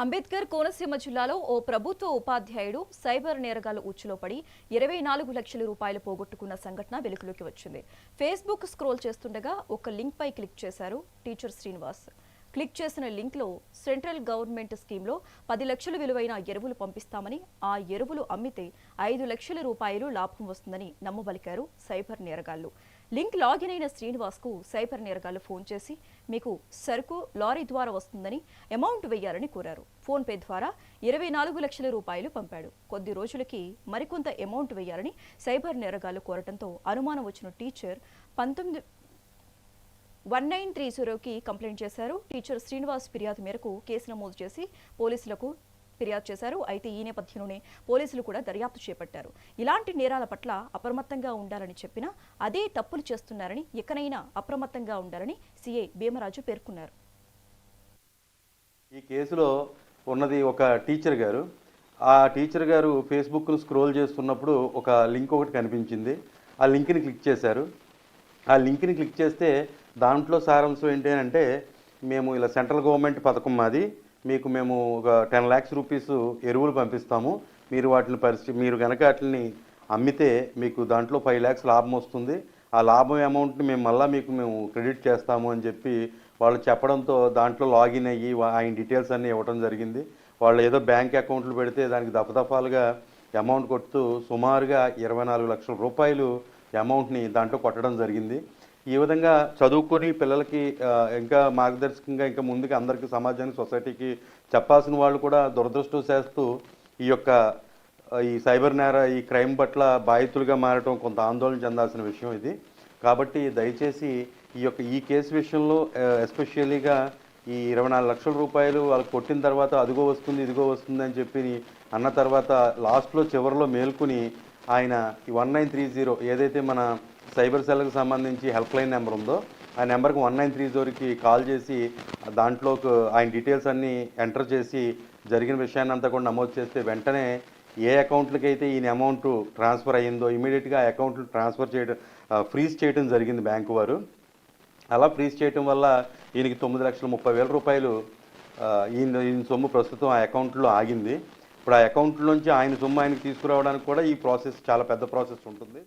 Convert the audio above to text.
అంబేద్కర్ కోనసీమ జిల్లాలో ఓ ప్రభుత్వ ఉపాధ్యాయుడు సైబర్ నేరగాల ఉచ్చులో పడి ఇరవై నాలుగు లక్షల రూపాయలు పోగొట్టుకున్న సంఘటన వెలుగులోకి వచ్చింది. ఫేస్బుక్ స్క్రోల్ చేస్తుండగా ఒక లింక్ పై క్లిక్ చేశారు టీచర్ శ్రీనివాస్. క్లిక్ చేసిన లింక్లో సెంట్రల్ గవర్నమెంట్ స్కీమ్లో పది లక్షలు విలువైన ఎరువులు పంపిస్తామని ఆ ఎరువులు అమ్మితే ఐదు లక్షల రూపాయలు లాభం వస్తుందని నమ్మబలికారు సైబర్ నేరగాళ్ళు. లింక్ లాగిన్ అయిన శ్రీనివాస్కు సైబర్ నేరగాళ్ళు ఫోన్ చేసి మీకు సరుకు లారీ ద్వారా వస్తుందని అమౌంట్ వెయ్యాలని కోరారు. ఫోన్పే ద్వారా ఇరవై నాలుగు లక్షల రూపాయలు పంపాడు. కొద్ది రోజులకి మరికొంత అమౌంట్ వెయ్యాలని సైబర్ నేరగాళ్ళు కోరటంతో అనుమానం వచ్చిన టీచర్ పంతొమ్మిది వన్ నైన్ త్రీ జీరోకి కంప్లైంట్ చేశారు. టీచర్ శ్రీనివాస్ ఫిర్యాదు మేరకు కేసు నమోదు చేసి పోలీసులకు ఫిర్యాదు చేశారు. అయితే ఈ నేపథ్యంలోనే పోలీసులు కూడా దర్యాప్తు చేపట్టారు. ఇలాంటి నేరాల పట్ల అప్రమత్తంగా ఉండాలని చెప్పినా అదే తప్పులు చేస్తున్నారని ఎక్కనైనా అప్రమత్తంగా ఉండాలని సిఐ భీమరాజు పేర్కొన్నారు. ఈ కేసులో ఉన్నది ఒక టీచర్ గారు. ఆ టీచర్ గారు ఫేస్బుక్ను స్క్రోల్ చేస్తున్నప్పుడు ఒక లింక్ ఒకటి కనిపించింది. ఆ లింక్ని క్లిక్ చేశారు. ఆ లింక్ని క్లిక్ చేస్తే దాంట్లో సారాంశం ఏంటి అని అంటే మేము ఇలా సెంట్రల్ గవర్నమెంట్ పథకం మాది మీకు మేము ఒక టెన్ ల్యాక్స్ రూపీస్ ఎరువులు పంపిస్తాము. మీరు వాటిని పరిస్థితి మీరు కనుక వాటిని అమ్మితే మీకు దాంట్లో ఫైవ్ ల్యాక్స్ లాభం వస్తుంది. ఆ లాభం అమౌంట్ని మేము మళ్ళీ మీకు మేము క్రెడిట్ చేస్తాము అని చెప్పి వాళ్ళు చెప్పడంతో దాంట్లో లాగిన్ అయ్యి ఆయన డీటెయిల్స్ అన్నీ ఇవ్వడం జరిగింది. వాళ్ళు ఏదో బ్యాంక్ అకౌంట్లు పెడితే దానికి దఫదఫాలుగా అమౌంట్ కొడుతూ సుమారుగా ఇరవై నాలుగు లక్షల రూపాయలు అమౌంట్ని దాంట్లో కొట్టడం జరిగింది. ఈ విధంగా చదువుకొని పిల్లలకి ఇంకా మార్గదర్శకంగా ఇంకా ముందుకు అందరికీ సమాజానికి సొసైటీకి చెప్పాల్సిన వాళ్ళు కూడా దురదృష్టం చేస్తూ ఈ యొక్క ఈ సైబర్ నేర ఈ క్రైమ్ పట్ల బాధితులుగా మారటం కొంత ఆందోళన చెందాల్సిన విషయం ఇది. కాబట్టి దయచేసి ఈ యొక్క ఈ కేసు విషయంలో ఎస్పెషల్లీగా ఈ ఇరవై నాలుగు లక్షల రూపాయలు వాళ్ళు కొట్టిన తర్వాత అదిగో వస్తుంది ఇదిగో వస్తుంది అని చెప్పి అన్న తర్వాత లాస్ట్లో చివరిలో మేల్కొని ఆయన ఈ వన్ నైన్ త్రీ జీరో ఏదైతే మన సైబర్ సెల్కి సంబంధించి హెల్ప్ లైన్ నెంబర్ ఉందో ఆ నెంబర్కి వన్ నైన్ త్రీ జీరోకి కాల్ చేసి దాంట్లో ఆయన డీటెయిల్స్ అన్నీ ఎంటర్ చేసి జరిగిన విషయాన్ని అంతా కూడా నమోదు చేస్తే వెంటనే ఏ అకౌంట్లకి అయితే ఈయన అమౌంట్ ట్రాన్స్ఫర్ అయ్యిందో ఇమీడియట్గా ఆ అకౌంట్లు ట్రాన్స్ఫర్ చేయడం ఫ్రీజ్ చేయడం జరిగింది బ్యాంకు వారు. అలా ఫ్రీజ్ చేయడం వల్ల ఈయనకి తొమ్మిది లక్షల ముప్పై వేల రూపాయలు ఈయన ఈయన సొమ్ము ప్రస్తుతం ఆ అకౌంట్లో ఆగింది. ఇప్పుడు ఆ అకౌంట్ నుంచి ఆయన సొమ్ము ఆయనకి తీసుకురావడానికి కూడా ఈ ప్రాసెస్ చాలా పెద్ద ప్రాసెస్ ఉంటుంది.